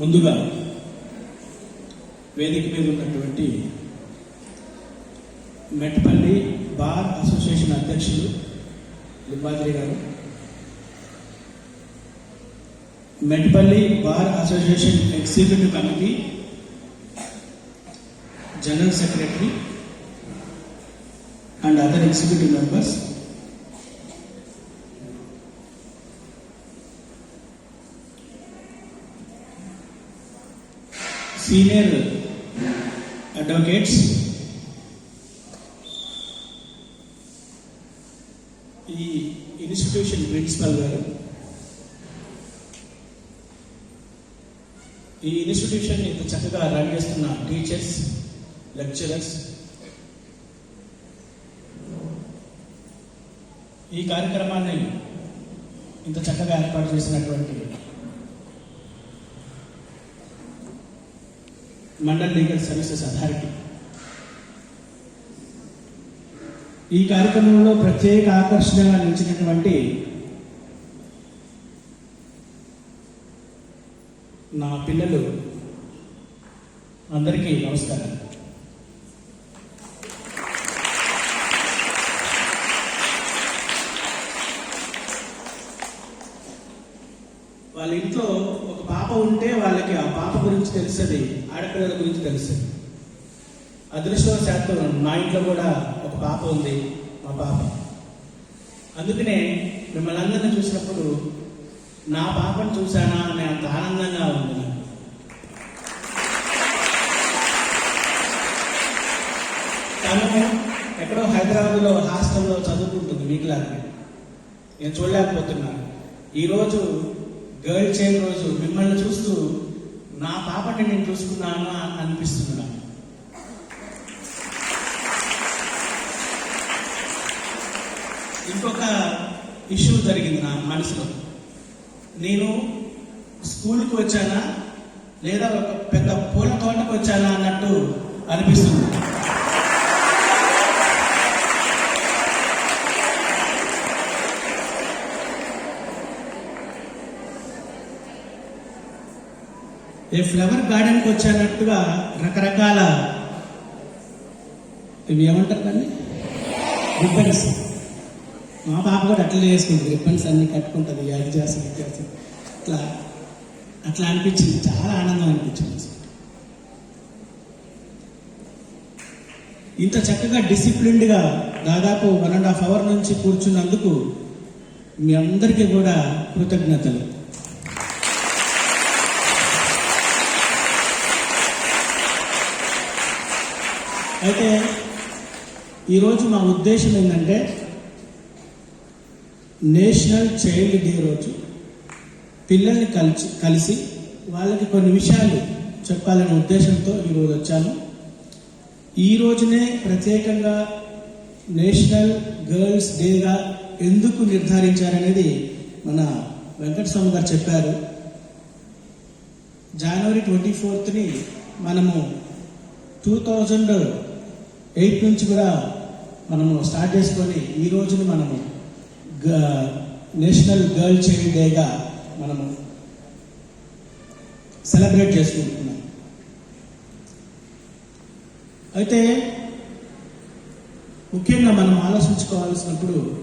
ముందుగా వేదిక మీద ఉన్నటువంటి మెట్పల్లి బార్ అసోసియేషన్ అధ్యక్షులు లింబాద్రి గారు. Metpalli bar association executive committee general secretary and other executive members senior advocates ఈ ఇన్స్టిట్యూషన్ ప్రిన్సిపల్ గారు. ఈ ఇన్స్టిట్యూషన్ ఇంత చక్కగా రన్ చేస్తున్న టీచర్స్ లెక్చరర్స్ ఈ కార్యక్రమాన్ని ఇంత చక్కగా ఏర్పాటు చేసినటువంటి మండల్ లీగల్ సర్వీసెస్ అథారిటీ. ఈ కార్యక్రమంలో ప్రత్యేక ఆకర్షణగా నిలిచినటువంటి నా పిల్లలు అందరికీ నమస్కారం. వాళ్ళ ఇంట్లో పాప ఉంటే వాళ్ళకి ఆ పాప గురించి తెలుస్తుంది ఆడపిల్లల గురించి తెలుస్తుంది అదృష్టవశాత్తు మా ఇంట్లో కూడా ఒక పాప ఉంది మా పాప. అందుకనే మిమ్మల్ని అందరిని చూసినప్పుడు నా పాపను చూశానా అనే అంత ఆనందంగా ఉంది తను ఎక్కడో హైదరాబాద్లో హాస్టల్లో చదువుకుంటుంది మీకులాగా నేను చూడలేకపోతున్నాను. ఈరోజు గర్ల్ చైల్డ్ రోజు మిమ్మల్ని పాపని నేను చూసుకున్నాను అని అనిపిస్తుంది నాకు. ఇంకొక ఇష్యూ జరిగింది నా మనసులో. నేను స్కూల్కి వచ్చానా? లేదా ఒక పెద్ద పూల తోటకు వచ్చానా అన్నట్టు అనిపిస్తుంది. ఏ ఫ్లవర్ గార్డెన్కి వచ్చానట్టుగా రకరకాల ఇవి ఏమంటారు దాన్ని? రిబ్బన్స్. మా పాప కూడా అట్లే వేసుకుంటుంది రిబ్బన్స్ అన్ని కట్టుకుంటుంది అది చేస్తుంది ఇది చేస్తుంది. అట్లా అట్లా అనిపించింది. చాలా ఆనందం అనిపించింది ఇంత చక్కగా డిసిప్లిన్డ్గా దాదాపు వన్ అండ్ హాఫ్ అవర్ నుంచి కూర్చున్నందుకు మీ అందరికీ కూడా కృతజ్ఞతలు. అయితే ఈరోజు మా ఉద్దేశం ఏంటంటే నేషనల్ చైల్డ్ డే రోజు పిల్లల్ని కలిసి కలిసి వాళ్ళకి కొన్ని విషయాలు చెప్పాలనే ఉద్దేశంతో ఈరోజు వచ్చాను. ఈ రోజునే ప్రత్యేకంగా నేషనల్ గర్ల్స్ డేగా ఎందుకు నిర్ధారించారనేది మన వెంకటస్వామి గారు చెప్పారు. జనవరి ట్వంటీ ఫోర్త్ని మనము టూ థౌజండ్ ఎయిట్ నుంచి కూడా మనము స్టార్ట్ చేసుకొని ఈ రోజున మనము గ- నేషనల్ గర్ల్ చైల్డ్ డేగా మనము సెలబ్రేట్ చేసుకుంటున్నాం. అయితే ముఖ్యంగా మనం ఆలోచించుకోవాల్సినప్పుడు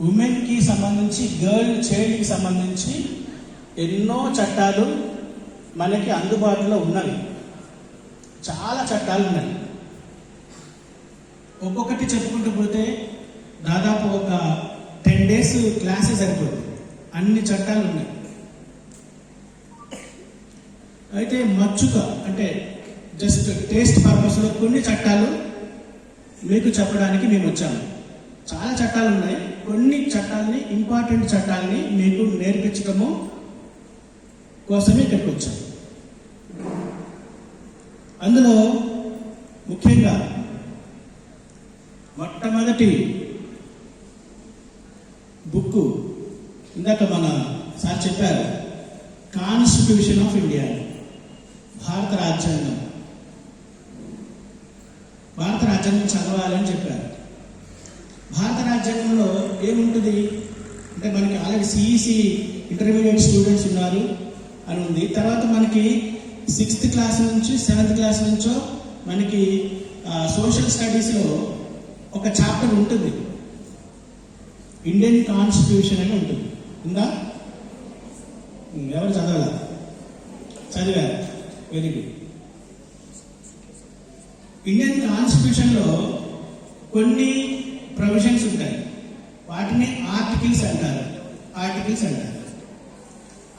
ఉమెన్కి సంబంధించి గర్ల్ చైల్డ్కి సంబంధించి ఎన్నో చట్టాలు మనకి అందుబాటులో ఉన్నవి. చాలా చట్టాలు ఉన్నాయి. ఒక్కొక్కటి చెప్పుకుంటూ పోతే దాదాపు ఒక టెన్ డేస్ క్లాసెస్ సరిపోతుంది అన్ని చట్టాలు ఉన్నాయి. అయితే మచ్చుక అంటే జస్ట్ టేస్ట్ పర్పస్లో కొన్ని చట్టాలు మీకు చెప్పడానికి మేము వచ్చాము. చాలా చట్టాలు ఉన్నాయి. కొన్ని చట్టాలని ఇంపార్టెంట్ చట్టాలని మీకు నేర్పించడము కోసమే ఇక్కడికి వచ్చాము. అందులో ముఖ్యంగా మొట్టమొదటి బుక్ ఇందాక మన సార్ చెప్పారు కాన్స్టిట్యూషన్ ఆఫ్ ఇండియా భారత రాజ్యాంగం. భారత రాజ్యాంగం చదవాలని చెప్పారు. భారత రాజ్యాంగంలో ఏముంటుంది? అంటే మనకి ఆల్రెడీ సిఈసి ఇంటర్మీడియట్ స్టూడెంట్స్ ఉన్నారు అని ఉంది. తర్వాత మనకి సిక్స్త్ క్లాస్ నుంచి సెవెంత్ క్లాస్ నుంచో మనకి సోషల్ స్టడీస్లో ఒక చాప్టర్ ఉంటుంది. ఇండియన్ కాన్స్టిట్యూషన్ అని ఉంటుంది. ఉందా? ఎవరు చదవాల? చదివారు. వెరీ గుడ్ ఇండియన్ కాన్స్టిట్యూషన్లో కొన్ని ప్రొవిజన్స్ ఉంటాయి. వాటిని ఆర్టికల్స్ అంటారు. ఆర్టికల్స్ అంటారు.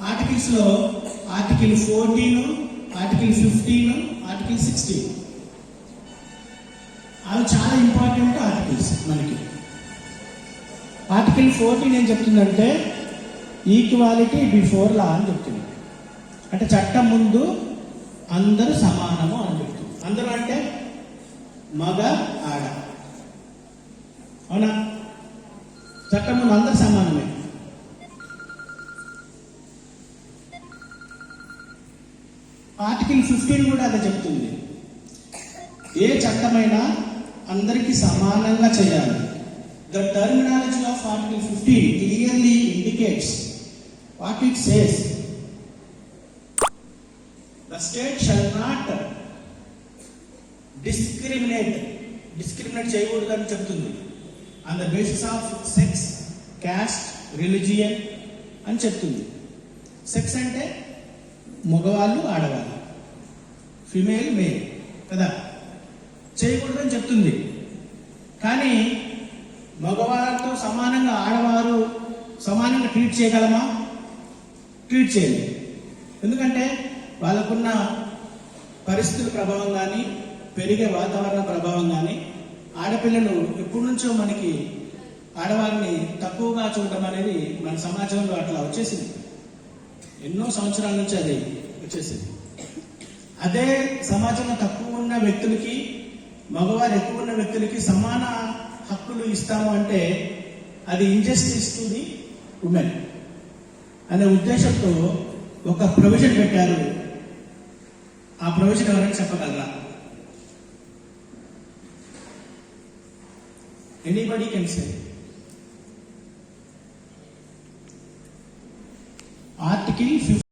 ఆర్టికల్స్లో article fourteen article fifteen article sixteen అవి చాలా ఇంపార్టెంట్ ఆర్టికల్స్ మనకి. ఆర్టికల్ ఫోర్టీన్ ఏం చెప్తుందంటే ఈక్వాలిటీ బిఫోర్ లా అని చెప్తుంది. అంటే చట్టం ముందు అందరూ సమానము అని చెప్తుంది. అందరూ అంటే మగ ఆడ. అవునా? చట్టం ముందు అందరు సమానమే. కూడా అదే చెప్తుంది. ఏ చట్టమైనా అందరికీ సమానంగా చేయాలి. The terminology of article fifteen clearly indicates what it says the state shall not discriminate discriminate చేయకూడదని చెప్తుంది. On the basis of sex caste religion అని చెప్తుంది. సెక్స్ అంటే మగవాళ్ళు ఆడవాళ్ళు. ఫిమేల్ మేల్ కదా? చేయకూడదని చెప్తుంది. కానీ మగవారితో సమానంగా ఆడవారు సమానంగా ట్రీట్ చేయగలమా? ట్రీట్ చేయండి ఎందుకంటే వాళ్ళకున్న పరిస్థితుల ప్రభావం కానీ పెరిగే వాతావరణ ప్రభావం కానీ ఆడపిల్లలు ఎప్పటి నుంచో మనకి ఆడవారిని తక్కువగా చూడటం అనేది మన సమాజంలో అట్లా వచ్చేసింది. ఎన్నో సంవత్సరాల నుంచి అది వచ్చేసింది. అదే సమాజంలో తక్కువ ఉన్న వ్యక్తులకి మగవారు ఎక్కువ ఉన్న వ్యక్తులకి సమాన హక్కులు ఇస్తాము అంటే అది ఇంజస్టిస్ టు ది ఉమెన్ అనే ఉద్దేశంతో ఒక ప్రొవిజన్ పెట్టారు. ఆ ప్రొవిజన్ ఎవరైనా చెప్పగలరా? Anybody can say article fifty